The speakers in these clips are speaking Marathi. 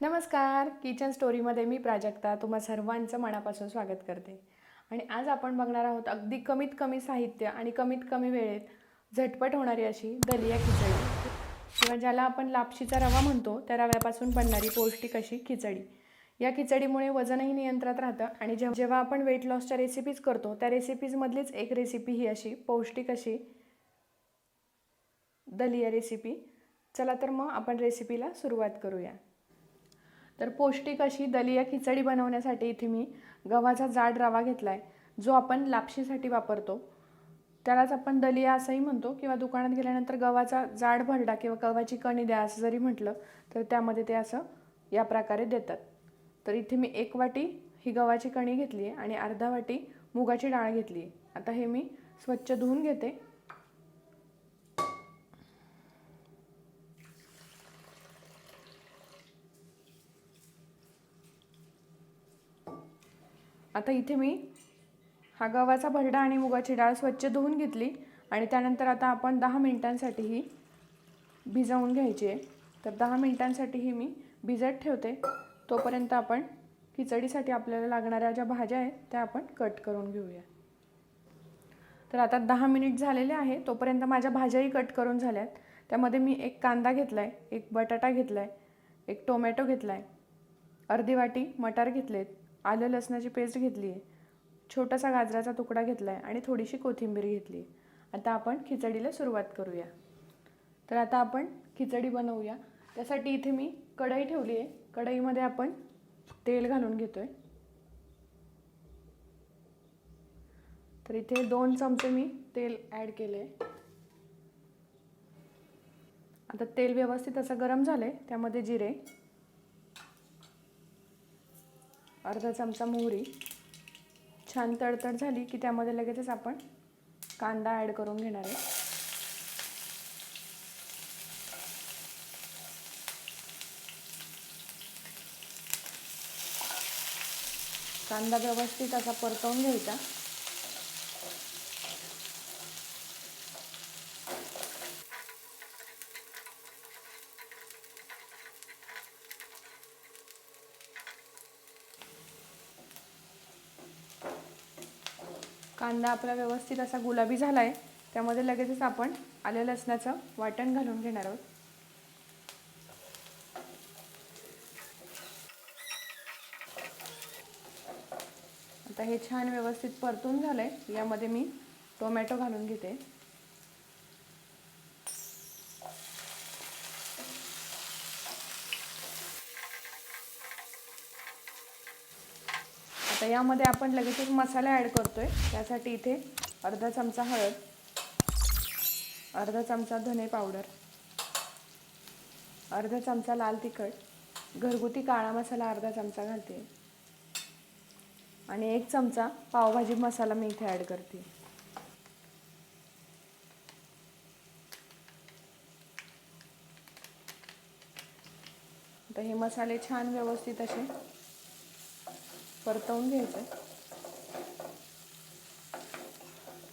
नमस्कार किचन स्टोरीमध्ये मी प्राजक्ता तुम्हा सर्वांचं मनापासून स्वागत करते. आणि आज आपण बघणार आहोत अगदी कमीत कमी साहित्य आणि कमीत कमी वेळेत झटपट होणारी अशी दलिया खिचडी. किंवा ज्याला आपण लापशीचा रवा म्हणतो त्या रव्यापासून बनणारी पौष्टिक अशी खिचडी. या खिचडीमुळे वजनही नियंत्रणात राहतं आणि जेव्हा जेव्हा आपण वेट लॉसच्या रेसिपीज करतो त्या रेसिपीजमधलीच एक रेसिपी ही अशी पौष्टिक अशी दलिया रेसिपी चला तर मग आपण रेसिपीला सुरुवात करूया. तर पौष्टिक अशी दलिया खिचडी बनवण्यासाठी इथे मी गव्हाचा जाड रवा घेतला आहे जो आपण लापशीसाठी वापरतो. त्यालाच आपण दलिया असंही म्हणतो किंवा दुकानात गेल्यानंतर गव्हाचा जाड भरडा किंवा गव्हाची कणी द्या असं जरी म्हटलं तर त्यामध्ये ते असं या प्रकारे देतात. तर इथे मी एक वाटी ही गव्हाची कणी घेतली आहे आणि अर्धा वाटी मुगाची डाळ घेतली आहे आता हे मी स्वच्छ धुवून घेते. आता इथे मी हा गव्हाचा भरडा आणि मुगाची डाळ स्वच्छ धुवून घेतली आणि त्यानंतर आता आपण दहा मिनिटांसाठी ही भिजवून घ्यायची आहे. तर दहा मिनिटांसाठी ही मी भिजत ठेवते. तोपर्यंत आपण खिचडीसाठी आपल्याला लागणाऱ्या ज्या भाज्या आहेत त्या आपण कट करून घेऊया. तर आता दहा मिनिट झालेले आहे. तोपर्यंत माझ्या भाज्याही कट करून झाल्या आहेत त्यामध्ये मी एक कांदा घेतला आहे एक बटाटा घेतला आहे एक टोमॅटो घेतला आहे अर्धी वाटी मटार घेतलेत. आलं लसणाची पेस्ट घेतली आहे छोटासा गाजराचा तुकडा घेतला आहे आणि थोडीशी कोथिंबीर घेतली. आहे आता आपण खिचडीला सुरुवात करूया. तर आता आपण खिचडी बनवूया. त्यासाठी इथे मी कढई ठेवली आहे. कढईमध्ये आपण तेल घालून घेतो आहे तर इथे दोन चमचे मी तेल ॲड केले आता तेल व्यवस्थित असं गरम झालं आहे त्यामध्ये जिरे. अर्धा चमचा मोहरी. छान तडतड झाली की त्यामध्ये लगेचच आपण कांदा ॲड करून घेणार आहे. कांदा व्यवस्थित असा परतवून घ्यायचा. कांदा आपला व्यवस्थित असा गुलाबी झाला आहे त्यामध्ये लगेचच आपण आले लसणाचं वाटण घालून घेणार आहोत. आता हे छान व्यवस्थित परतून झालं आहे यामध्ये मी टोमॅटो घालून घेते. आता यामध्ये आपण लगेचच मसाला ॲड करतोय. त्यासाठी इथे अर्धा चमचा हळद अर्धा चमचा धने पावडर अर्धा चमचा लाल तिखट घरगुती काळा मसाला अर्धा चमचा घालते. आणि एक चमचा पावभाजी मसाला मी इथे ॲड करते. आता हे मसाले छान व्यवस्थित असे परतवून घ्यायचे.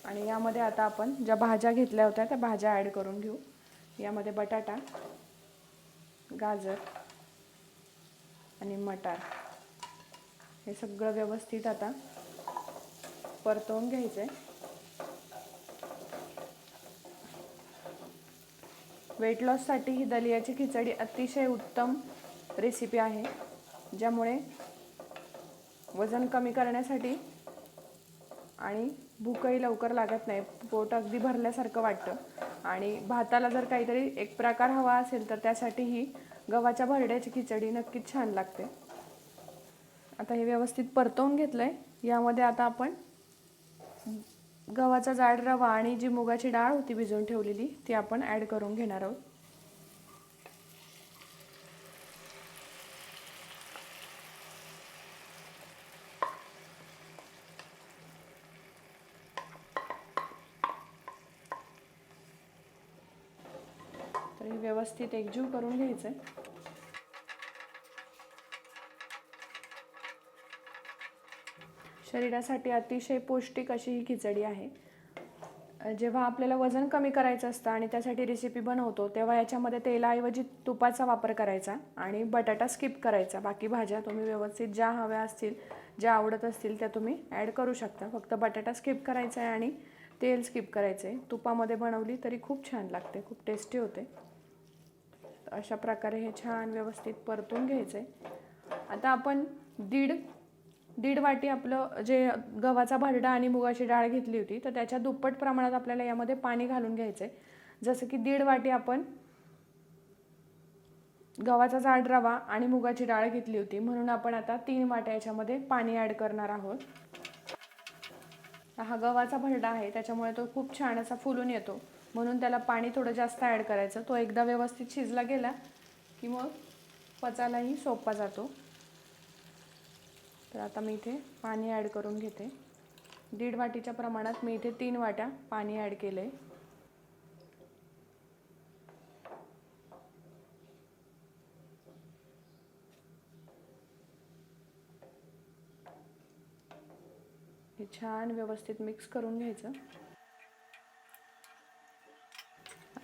आणि यामध्ये आता आपण ज्या भाज्या घेतल्या होत्या त्या भाज्या ॲड करून घेऊ. यामध्ये बटाटा गाजर आणि मटार. हे सगळं व्यवस्थित आता परतवून घ्यायचं. आहे वेट लॉससाठी ही दलियाची खिचडी अतिशय उत्तम रेसिपी आहे ज्यामुळे वजन कमी करण्यासाठी आणि भूकही लवकर लागत नाही. पोट अगदी भरल्यासारखं वाटतं. आणि भाताला जर काहीतरी एक प्रकार हवा असेल तर त्यासाठी ही गव्हाच्या भरड्याची खिचडी नक्कीच छान लागते. आता हे व्यवस्थित परतवून घेतलं आहे यामध्ये आता आपण गव्हाचा जाड रवा आणि जी मुगाची डाळ होती भिजवून ठेवलेली ती आपण ॲड करून घेणार आहोत. हे व्यवस्थित एकजीव करून घ्यायचं आहे. शरीरासाठी अतिशय पौष्टिक अशी ही खिचडी आहे. जेव्हा आपल्याला वजन कमी करायचं असतं आणि त्यासाठी रेसिपी बनवतो तेव्हा याच्यामध्ये तेलाऐवजी तुपाचा वापर करायचा आणि बटाटा स्किप करायचा. बाकी भाज्या तुम्ही व्यवस्थित ज्या हव्या असतील ज्या आवडत असतील त्या तुम्ही ॲड करू शकता. फक्त बटाटा स्किप करायचा आहे आणि तेल स्किप करायचं आहे. तुपामध्ये बनवली तरी खूप छान लागते खूप टेस्टी होते. अशा प्रकारे हे छान व्यवस्थित परतून घ्यायचं आहे आता आपण दीड दीड वाटी आपलं जे गव्हाचा भरडा आणि मुगाची डाळ घेतली होती तर त्याच्या दुप्पट प्रमाणात आपल्याला यामध्ये पाणी घालून घ्यायचं आहे जसं की दीड वाटी आपण गव्हाचा जाड रवा आणि मुगाची डाळ घेतली होती म्हणून आपण आता तीन वाट्या याच्यामध्ये पाणी ॲड करणार आहोत. हा गव्हाचा भरडा आहे त्याच्यामुळे तो खूप छान असा फुलून येतो. म्हणून त्याला पाणी थोडं जास्त ॲड करायचं. तो एकदा व्यवस्थित शिजला गेला की मग पचायलाही सोपा जातो. तर आता मी इथे पाणी ॲड करून घेते. दीड वाटीच्या प्रमाणात मी इथे तीन वाट्या पाणी ॲड केलं आहे हे छान व्यवस्थित मिक्स करून घ्यायचं.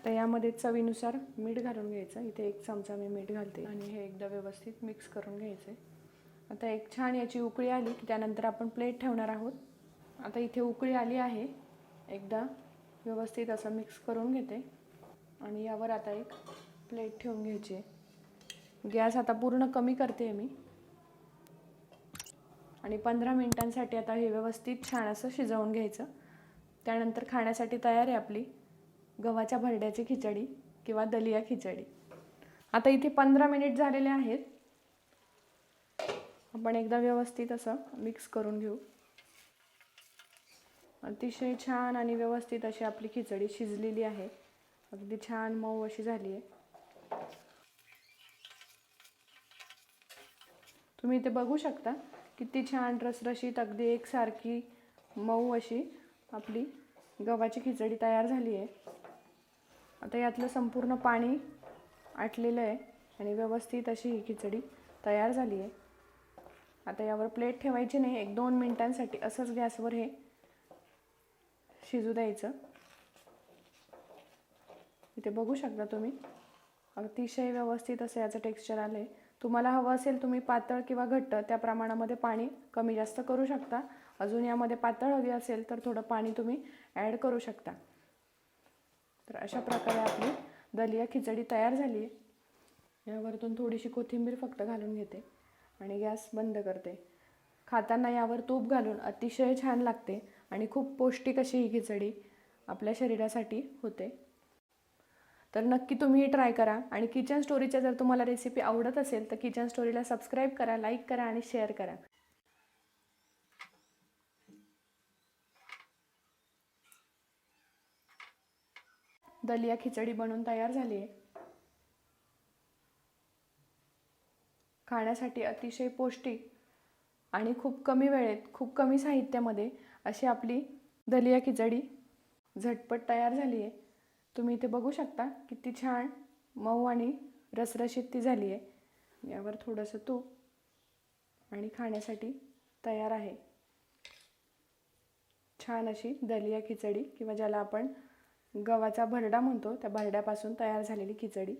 आता यामध्ये चवीनुसार मीठ घालून घ्यायचं. इथे एक चमचा मी मीठ घालते आणि हे एकदा व्यवस्थित मिक्स करून घ्यायचे. आता एक छान याची उकळी आली की त्यानंतर आपण प्लेट ठेवणार आहोत. आता इथे उकळी आली आहे. एकदा व्यवस्थित असं मिक्स करून घेते. आणि यावर आता एक प्लेट ठेवून घ्यायची आहे. गॅस आता पूर्ण कमी करते मी. आणि पंधरा मिनिटांसाठी आता हे व्यवस्थित छान असं शिजवून घ्यायचं. त्यानंतर खाण्यासाठी तयार आहे आपली. गव्हाच्या भरड्याची खिचडी किंवा दलिया खिचडी. आता इथे पंधरा मिनिट झालेले आहेत. आपण एकदा व्यवस्थित असं मिक्स करून घेऊ. अतिशय छान आणि व्यवस्थित अशी आपली खिचडी शिजलेली आहे. अगदी छान मऊ अशी झाली आहे. तुम्ही इथे बघू शकता किती छान रसरशीत अगदी एकसारखी मऊ अशी आपली गव्हाची खिचडी तयार झाली आहे. आता यातलं संपूर्ण पाणी आटलेलं आहे आणि व्यवस्थित अशी ही खिचडी तयार झाली आहे. आता यावर प्लेट ठेवायची नाही एक दोन मिनटांसाठी असंच गॅसवर हे शिजू द्यायचं. इथे बघू शकता तुम्ही. अतिशय व्यवस्थित असं याचं टेक्स्चर आलं आहे तुम्हाला हवं असेल तुम्ही पातळ किंवा घट्ट त्या प्रमाणामध्ये पाणी कमी जास्त करू शकता. अजून यामध्ये पातळ हवी असेल तर थोडं पाणी तुम्ही ॲड करू शकता. तर अशा प्रकारे आपली दलिया खिचडी तयार झाली आहे. यावरतून थोडीशी कोथिंबीर फक्त घालून घेते आणि गॅस बंद करते. खाताना यावर तूप घालून अतिशय छान लागते आणि खूप पौष्टिक अशी ही खिचडी आपल्या शरीरासाठी होते. तर नक्की तुम्ही ट्राय करा आणि किचन स्टोरीच्या जर तुम्हाला रेसिपी आवडत असेल तर किचन स्टोरीला सबस्क्राईब करा लाईक करा आणि शेअर करा. दलिया खिचडी बनवून तयार झाली आहे. खाण्यासाठी अतिशय पौष्टिक आणि खूप कमी वेळेत खूप कमी साहित्यामध्ये अशी आपली दलिया खिचडी झटपट तयार झाली आहे. तुम्ही इथे बघू शकता किती छान मऊ आणि रसरशीत ती झाली आहे. यावर थोडंसं तूप आणि खाण्यासाठी तयार आहे. छान अशी दलिया खिचडी किंवा ज्याला आपण गव्हाचा भरडा म्हणतो त्या भरड्यापासून तयार झालेली खिचडी.